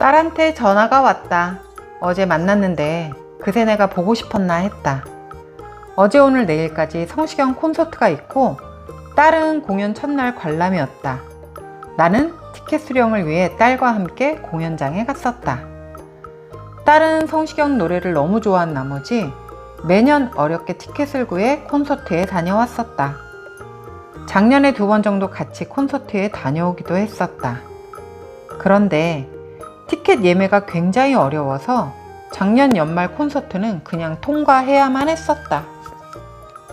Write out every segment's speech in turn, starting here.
딸한테 전화가 왔다. 어제 만났는데 그새 내가 보고 싶었나 했다. 어제 오늘 내일까지 성시경 콘서트가 있고 딸은 공연 첫날 관람이었다. 나는 티켓 수령을 위해 딸과 함께 공연장에 갔었다. 딸은 성시경 노래를 너무 좋아한 나머지 매년 어렵게 티켓을 구해 콘서트에 다녀왔었다. 작년에 두 번 정도 같이 콘서트에 다녀오기도 했었다. 그런데 티켓 예매가 굉장히 어려워서 작년 연말 콘서트는 그냥 통과해야만 했었다.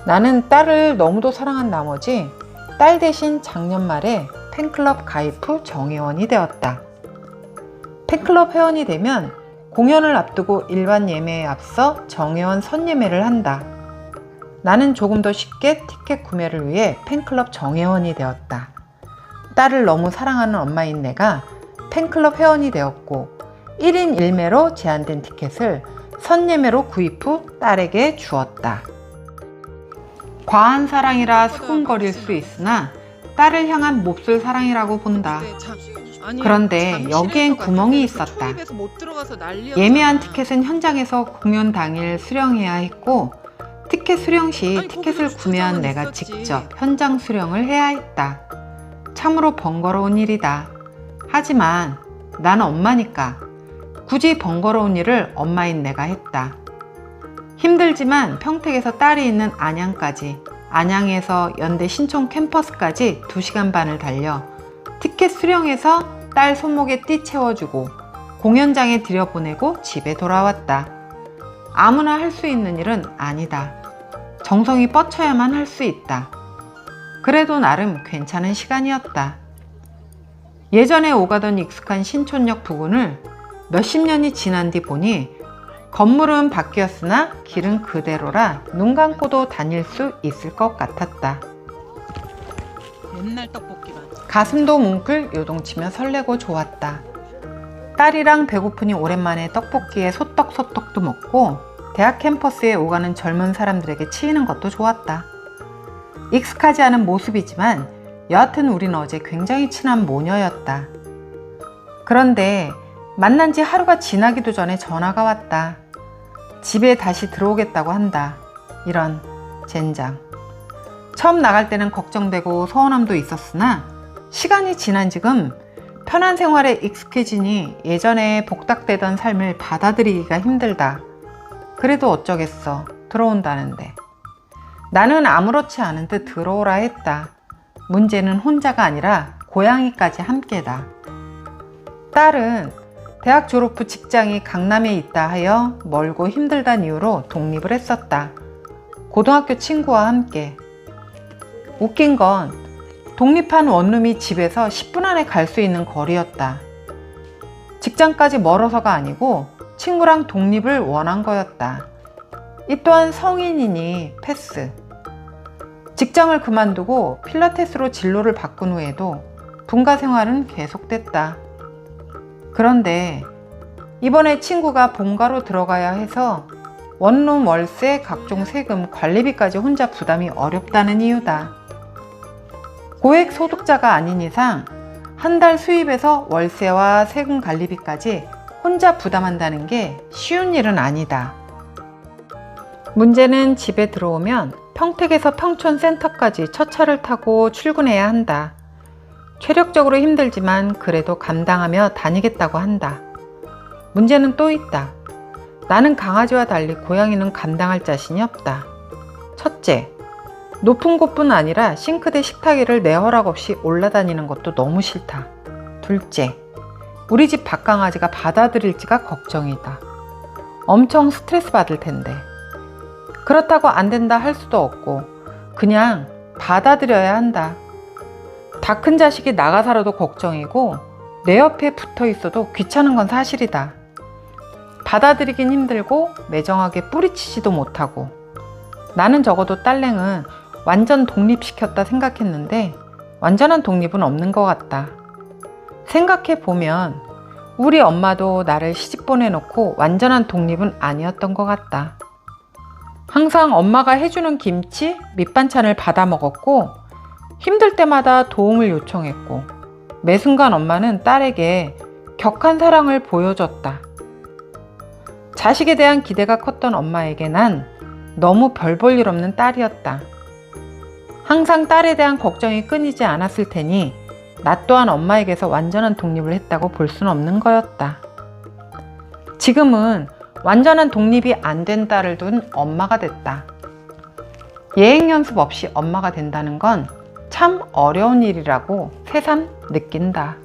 나는 딸을 너무도 사랑한 나머지 딸 대신 작년 말에 팬클럽 가입 후 정회원이 되었다. 팬클럽 회원이 되면 공연을 앞두고 일반 예매에 앞서 정회원 선예매를 한다. 나는 조금 더 쉽게 티켓 구매를 위해 팬클럽 정회원이 되었다. 딸을 너무 사랑하는 엄마인 내가 팬클럽 회원이 되었고 1인 1매로 제한된 티켓을 선예매로 구입 후 딸에게 주었다. 과한 사랑이라 수군거릴 수 있으나 딸을 향한 몹쓸 사랑이라고 본다. 그런데 여기엔 구멍이 있었다. 예매한 티켓은 현장에서 공연 당일 수령해야 했고 티켓 수령 시 티켓을 구매한 내가. 직접 현장 수령을 해야 했다. 참으로 번거로운 일이다. 하지만 나는 엄마니까 굳이 번거로운 일을 엄마인 내가 했다. 힘들지만 평택에서 딸이 있는 안양까지, 안양에서 연대 신촌 캠퍼스까지 2시간 반을 달려 티켓 수령해서 딸 손목에 띠 채워주고 공연장에 들여보내고 집에 돌아왔다. 아무나 할 수 있는 일은 아니다. 정성이 뻗쳐야만 할 수 있다. 그래도 나름 괜찮은 시간이었다. 예전에 오가던 익숙한 신촌역 부근을 몇십 년이 지난 뒤 보니 건물은 바뀌었으나 길은 그대로라 눈 감고도 다닐 수 있을 것 같았다. 옛날 떡볶이만. 가슴도 뭉클 요동치며 설레고 좋았다. 딸이랑 배고프니 오랜만에 떡볶이에 소떡소떡도 먹고 대학 캠퍼스에 오가는 젊은 사람들에게 치이는 것도 좋았다. 익숙하지 않은 모습이지만 여하튼 우린 어제 굉장히 친한 모녀였다. 그런데 만난 지 하루가 지나기도 전에 전화가 왔다. 집에 다시 들어오겠다고 한다. 이런 젠장. 처음 나갈 때는 걱정되고 서운함도 있었으나 시간이 지난 지금 편한 생활에 익숙해지니 예전에 복닥대던 삶을 받아들이기가 힘들다. 그래도 어쩌겠어. 들어온다는데. 나는 아무렇지 않은 듯 들어오라 했다. 문제는 혼자가 아니라 고양이까지 함께다. 딸은 대학 졸업 후 직장이 강남에 있다 하여 멀고 힘들단 이유로 독립을 했었다. 고등학교 친구와 함께. 웃긴 건 독립한 원룸이 집에서 10분 안에 갈 수 있는 거리였다. 직장까지 멀어서가 아니고 친구랑 독립을 원한 거였다. 이 또한 성인이니 패스. 직장을 그만두고 필라테스로 진로를 바꾼 후에도 분가 생활은 계속됐다. 그런데 이번에 친구가 본가로 들어가야 해서 원룸 월세, 각종 세금, 관리비까지 혼자 부담이 어렵다는 이유다. 고액 소득자가 아닌 이상 한 달 수입에서 월세와 세금 관리비까지 혼자 부담한다는 게 쉬운 일은 아니다. 문제는 집에 들어오면 평택에서 평촌 센터까지 첫 차를 타고 출근해야 한다. 체력적으로 힘들지만 그래도 감당하며 다니겠다고 한다. 문제는 또 있다. 나는 강아지와 달리 고양이는 감당할 자신이 없다. 첫째, 높은 곳뿐 아니라 싱크대 식탁 위를 내 허락 없이 올라다니는 것도 너무 싫다. 둘째, 우리 집 박강아지가 받아들일지가 걱정이다. 엄청 스트레스 받을 텐데. 그렇다고 안 된다 할 수도 없고, 그냥 받아들여야 한다. 다 큰 자식이 나가 살아도 걱정이고, 내 옆에 붙어 있어도 귀찮은 건 사실이다. 받아들이긴 힘들고, 매정하게 뿌리치지도 못하고, 나는 적어도 딸랭은 완전 독립시켰다 생각했는데, 완전한 독립은 없는 것 같다. 생각해 보면, 우리 엄마도 나를 시집 보내놓고 완전한 독립은 아니었던 것 같다. 항상 엄마가 해주는 김치, 밑반찬을 받아 먹었고, 힘들 때마다 도움을 요청했고, 매 순간 엄마는 딸에게 격한 사랑을 보여줬다. 자식에 대한 기대가 컸던 엄마에게 난 너무 별 볼 일 없는 딸이었다. 항상 딸에 대한 걱정이 끊이지 않았을 테니 나 또한 엄마에게서 완전한 독립을 했다고 볼 수는 없는 거였다. 지금은 완전한 독립이 안 된 딸을 둔 엄마가 됐다. 예행 연습 없이 엄마가 된다는 건 참 어려운 일이라고 새삼 느낀다.